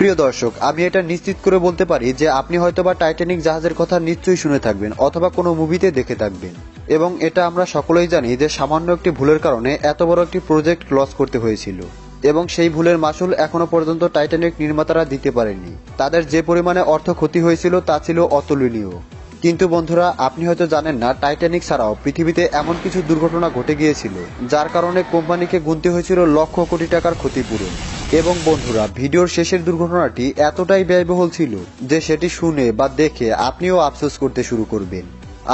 প্রিয় দর্শক, আমি এটা নিশ্চিত করে বলতে পারি যে আপনি হয়তোবা টাইটানিক জাহাজের কথা নিশ্চয়ই শুনে থাকবেন, অথবা কোনো মুভিতে দেখে থাকবেন। এবং এটা আমরা সকলেই জানি যে সামান্য একটি ভুলের কারণে এত বড় একটি প্রজেক্ট লস করতে হয়েছিল। এবং সেই ভুলের মাসুল এখনও পর্যন্ত টাইটানিক নির্মাতারা দিতে পারেনি তাদের যে পরিমাণে অর্থ ক্ষতি হয়েছিল তা ছিল অতুলনীয়। কিন্তু বন্ধুরা, আপনি হয়তো জানেন না টাইটানিক ছাড়াও পৃথিবীতে এমন কিছু দুর্ঘটনা ঘটে গিয়েছিল, যার কারণে কোম্পানিকে গুনতে হয়েছিল লক্ষ কোটি টাকার ক্ষতিপূরণ। এবং বন্ধুরা, ভিডিওর শেষের দুর্ঘটনাটি এতটাই ব্যয়বহুল ছিল যে সেটি শুনে বা দেখে আপনিও আফসোস করতে শুরু করবেন।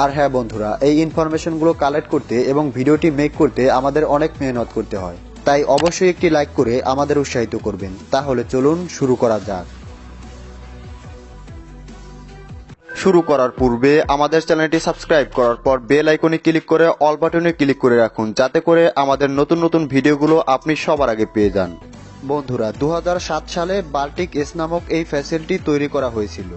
আর হ্যাঁ বন্ধুরা, এই ইনফরমেশনগুলো কালেক্ট করতে এবং ভিডিওটি মেক করতে আমাদের অনেক মেহনত করতে হয়। তাই অবশ্যই একটি লাইক করে আমাদের উৎসাহিত করবেন। তাহলে চলুন শুরু করা যাক। শুরু করার পূর্বে আমাদের চ্যানেলটি সাবস্ক্রাইব করার পর বেল আইকনে ক্লিক করে অল বাটনে ক্লিক করে রাখুন, যাতে করে আমাদের নতুন নতুন ভিডিওগুলো আপনি সবার আগে পেয়ে যান। বন্ধুরা দু হাজার সাত সালে বাল্টিক এস নামক এই ফ্যাসিলিটি তৈরি করা হয়েছিল।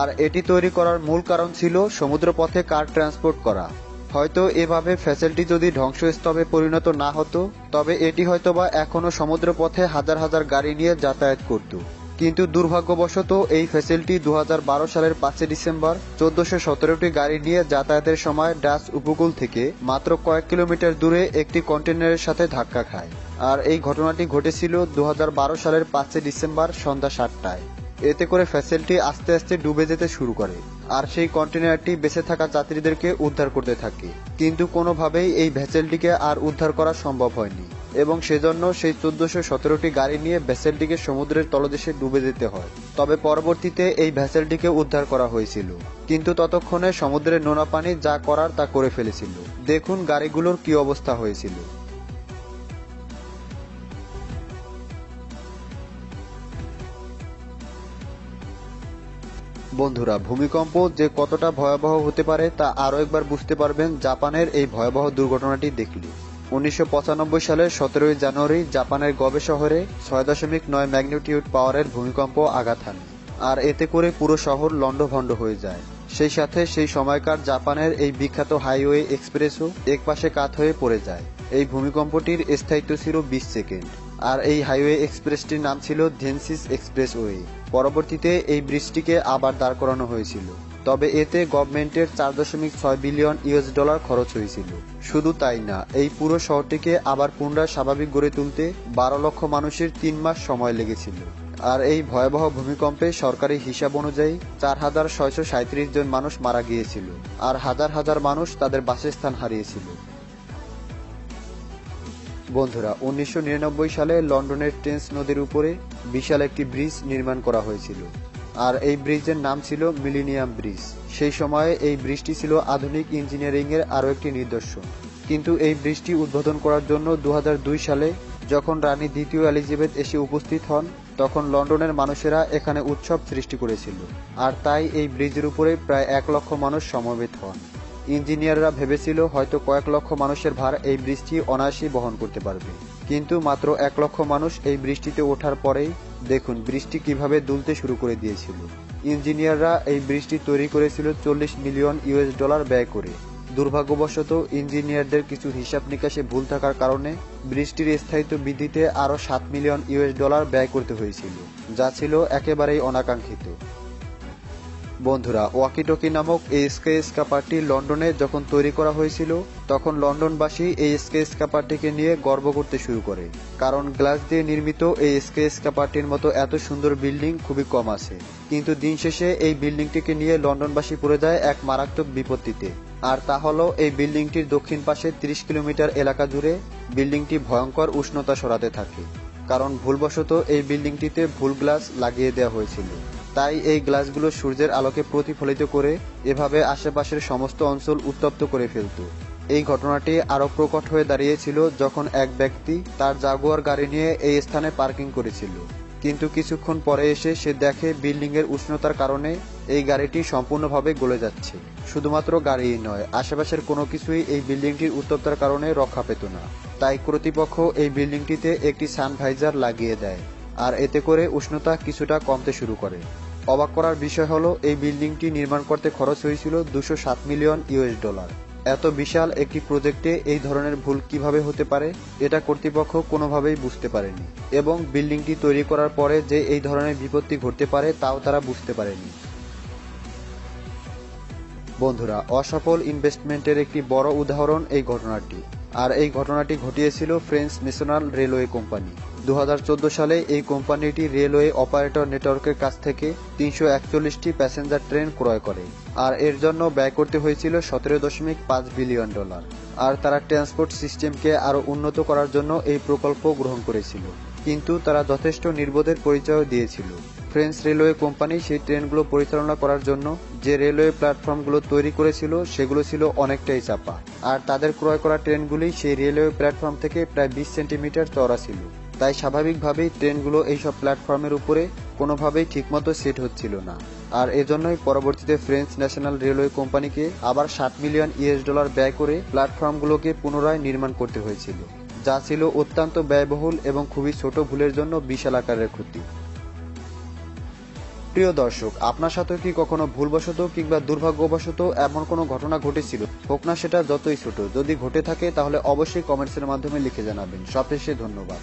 আর এটি তৈরি করার মূল কারণ ছিল সমুদ্রপথে কার ট্রান্সপোর্ট করা। হয়তো এভাবে ফ্যাসিলিটি যদি ধ্বংসস্তবে পরিণত না হতো, তবে এটি হয়তোবা এখনও সমুদ্রপথে হাজার হাজার গাড়ি নিয়ে যাতায়াত করত। কিন্তু দুর্ভাগ্যবশত এই ফ্যাসিলিটি দু হাজার বারো সালের পাঁচই ডিসেম্বর চোদ্দশো সতেরোটি গাড়ি নিয়ে যাতায়াতের সময় ডাচ উপকূল থেকে মাত্র কয়েক কিলোমিটার দূরে একটি কন্টেনারের সাথে ধাক্কা খায়। আর এই ঘটনাটি ঘটেছিল দু হাজার বারো সালের পাঁচই ডিসেম্বর সন্ধ্যা সাতটায়। এতে করে ফ্যাসিলিটি আস্তে আস্তে ডুবে যেতে শুরু করে। আর সেই কন্টেনারটি বেঁচে থাকা যাত্রীদেরকে উদ্ধার করতে থাকে। কিন্তু কোনোভাবেই এই ভ্যাসেলটিকে আর উদ্ধার করা সম্ভব হয়নি। এবং সেজন্য সেই চোদ্দশো সতেরোটি গাড়ি নিয়ে ভ্যাসেলটিকে সমুদ্রের তলদেশে ডুবে যেতে হয়। তবে পরবর্তীতে এই ভ্যাসেলটিকে উদ্ধার করা হয়েছিল। কিন্তু ততক্ষণে সমুদ্রের নোনা পানি যা করার তা করে ফেলেছিল। দেখুন গাড়িগুলোর কি অবস্থা হয়েছিল। বন্ধুরা, ভূমিকম্প যে কতটা ভয়াবহ হতে পারে তা আরও একবার বুঝতে পারবেন জাপানের এই ভয়াবহ দুর্ঘটনাটি দেখলে। উনিশশো পঁচানব্বই সালের সতেরোই জানুয়ারি জাপানের গবে শহরে ছয় দশমিক নয় ম্যাগনিটিউড পাওয়ারের ভূমিকম্প আঘাত হানে, আর এতে করে পুরো শহর লণ্ডভণ্ড হয়ে যায়। সেই সাথে সেই সময়কার জাপানের এই বিখ্যাত হাইওয়ে এক্সপ্রেসও একপাশে কাত হয়ে পড়ে যায়। এই ভূমিকম্পটির স্থায়িত্ব ছিল বিশ সেকেন্ড, আর এই হাইওয়ে এক্সপ্রেসটির নাম ছিল ধেনসিস এক্সপ্রেসওয়ে। পরবর্তীতে এই ব্রিজটিকে আবার দাঁড় করানো হয়েছিল। তবে এতে গভর্নমেন্টের চার দশমিক ছয় বিলিয়ন ইউএস ডলার খরচ হয়েছিল। শুধু তাই না, এই পুরো শহরটিকে আবার পুনরায় স্বাভাবিক গড়ে তুলতে বারো লক্ষ মানুষের তিন মাস সময় লেগেছিল। আর এই ভয়াবহ ভূমিকম্পে সরকারি হিসাব অনুযায়ী চার হাজার ছয়শো সাঁত্রিশ জন মানুষ মারা গিয়েছিল আর হাজার হাজার মানুষ তাদের বাসস্থান হারিয়েছিল। বন্ধুরা, উনিশশো নিরানব্বই সালে লন্ডনের টেন্স নদীর উপরে বিশাল একটি ব্রিজ নির্মাণ করা হয়েছিল। আর এই ব্রিজের নাম ছিল মিলিনিয়াম ব্রিজ। সেই সময়ে এই ব্রিজটি ছিল আধুনিক ইঞ্জিনিয়ারিং এর আরও একটি নিদর্শন। কিন্তু এই ব্রিজটি উদ্বোধন করার জন্য দু হাজার দুই সালে যখন রানী দ্বিতীয় এলিজাবেথ এসে উপস্থিত হন, তখন লন্ডনের মানুষেরা এখানে উৎসব সৃষ্টি করেছিল। আর তাই এই ব্রিজের উপরে প্রায় এক লক্ষ মানুষ সমবেত হন। ইঞ্জিনিয়াররা ভেবেছিল হয়তো কয়েক লক্ষ মানুষের ভার এই বৃষ্টি অনায়াসেই বহন করতে পারবে। কিন্তু মাত্র এক লক্ষ মানুষ এই বৃষ্টিতে ওঠার পরেই দেখুন, বৃষ্টি কীভাবে দুলতে শুরু করে দিয়েছিল। ইঞ্জিনিয়াররা এই বৃষ্টি তৈরি করেছিল চল্লিশ মিলিয়ন ইউএস ডলার ব্যয় করে। দুর্ভাগ্যবশত, ইঞ্জিনিয়ারদের কিছু হিসাব নিকাশে ভুল থাকার কারণে বৃষ্টির স্থায়িত্ব বৃদ্ধিতে আরও সাত মিলিয়ন ইউএস ডলার ব্যয় করতে হয়েছিল, যা ছিল একেবারেই অনাকাঙ্ক্ষিত। বন্ধুরা, ওয়াকিটকি নামক এই স্কে স্কাপারটি লন্ডনে যখন তৈরি করা হয়েছিল, তখন লন্ডনবাসী এই স্কে স্কাপারটিকে নিয়ে গর্ব করতে শুরু করে। কারণ গ্লাস দিয়ে নির্মিত এই স্কে স্কাপারটির মতো এত সুন্দর বিল্ডিং খুবই কম আছে। কিন্তু দিন শেষে এই বিল্ডিংটিকে নিয়ে লন্ডনবাসী পড়ে যায় এক মারাত্মক বিপত্তিতে। আর তা হলো, এই বিল্ডিংটির দক্ষিণ পাশে ৩০ কিলোমিটার এলাকা জুড়ে বিল্ডিংটি ভয়ঙ্কর উষ্ণতা সরাতে থাকে। কারণ ভুলবশত এই বিল্ডিংটিতে ভুল গ্লাস লাগিয়ে দেওয়া হয়েছিল। তাই এই গ্লাসগুলো সূর্যের আলোকে প্রতিফলিত করে এভাবে আশেপাশের সমস্ত অঞ্চল উত্তপ্ত করে ফেলত। এই ঘটনাটি আরও প্রকট হয়ে দাঁড়িয়েছিল যখন এক ব্যক্তি তার জাগুয়ার গাড়ি নিয়ে এই স্থানে পার্কিং করেছিল। কিন্তু কিছুক্ষণ পরে এসে সে দেখে বিল্ডিং এর উষ্ণতার কারণে এই গাড়িটি সম্পূর্ণভাবে গলে যাচ্ছে। শুধুমাত্র গাড়িই নয়, আশেপাশের কোনো কিছুই এই বিল্ডিংটির উত্তপ্তার কারণে রক্ষা পেত না। তাই কর্তৃপক্ষ এই বিল্ডিংটিতে একটি সানভাইজার লাগিয়ে দেয়, আর এতে করে উষ্ণতা কিছুটা কমতে শুরু করে। অবাক করার বিষয় হলো, এই বিল্ডিংটি নির্মাণ করতে খরচ হয়েছিল দুশো সাত মিলিয়ন ইউএস ডলার। এত বিশাল একটি প্রজেক্টে এই ধরনের ভুল কীভাবে হতে পারে, এটা কর্তৃপক্ষ কোনোভাবেই বুঝতে পারেনি। এবং বিল্ডিংটি তৈরি করার পরে যে এই ধরনের বিপত্তি ঘটতে পারে, তাও তারা বুঝতে পারেনি। বন্ধুরা, অসফল ইনভেস্টমেন্টের একটি বড় উদাহরণ এই ঘটনাটি। আর এই ঘটনাটি ঘটিয়েছিল ফ্রেঞ্চ ন্যাশনাল রেলওয়ে কোম্পানি। দু হাজার চোদ্দ সালে এই কোম্পানিটি রেলওয়ে অপারেটর নেটওয়ার্কের কাছ থেকে তিনশো একচল্লিশটি প্যাসেঞ্জার ট্রেন ক্রয় করে, আর এর জন্য ব্যয় করতে হয়েছিল সতেরো দশমিক পাঁচ বিলিয়ন ডলার। আর তারা ট্রান্সপোর্ট সিস্টেমকে আরও উন্নত করার জন্য এই প্রকল্প গ্রহণ করেছিল। কিন্তু তারা যথেষ্ট নির্বোধের পরিচয় দিয়েছিল। ফ্রেঞ্চ রেলওয়ে কোম্পানি সেই ট্রেনগুলো পরিচালনা করার জন্য যে রেলওয়ে প্ল্যাটফর্মগুলো তৈরি করেছিল, সেগুলো ছিল অনেকটাই চাপা। আর তাদের ক্রয় করা ট্রেনগুলি সেই রেলওয়ে প্ল্যাটফর্ম থেকে প্রায় বিশ সেন্টিমিটার চওড়া ছিল। তাই স্বাভাবিকভাবেই ট্রেনগুলো এইসব প্ল্যাটফর্মের উপরে কোনোভাবেই ঠিকমতো সেট হচ্ছিল না। আর এজন্যই পরবর্তীতে ফ্রেঞ্চ ন্যাশনাল রেলওয়ে কোম্পানিকে আবার ষাট মিলিয়ন ইউএস ডলার ব্যয় করে প্ল্যাটফর্মগুলোকে পুনরায় নির্মাণ করতে হয়েছিল, যা ছিল অত্যন্ত ব্যয়বহুল এবং খুবই ছোট ভুলের জন্য বিশাল আকারের ক্ষতি। প্রিয় দর্শক, আপনার সাথে কি কখনো ভুলবশত কিংবা দুর্ভাগ্যবশত এমন কোনো ঘটনা ঘটেছিল? হোক না সেটা যতই ছোট, যদি ঘটে থাকে তাহলে অবশ্যই কমেন্টসের মাধ্যমে লিখে জানাবেন। সবশেষে ধন্যবাদ।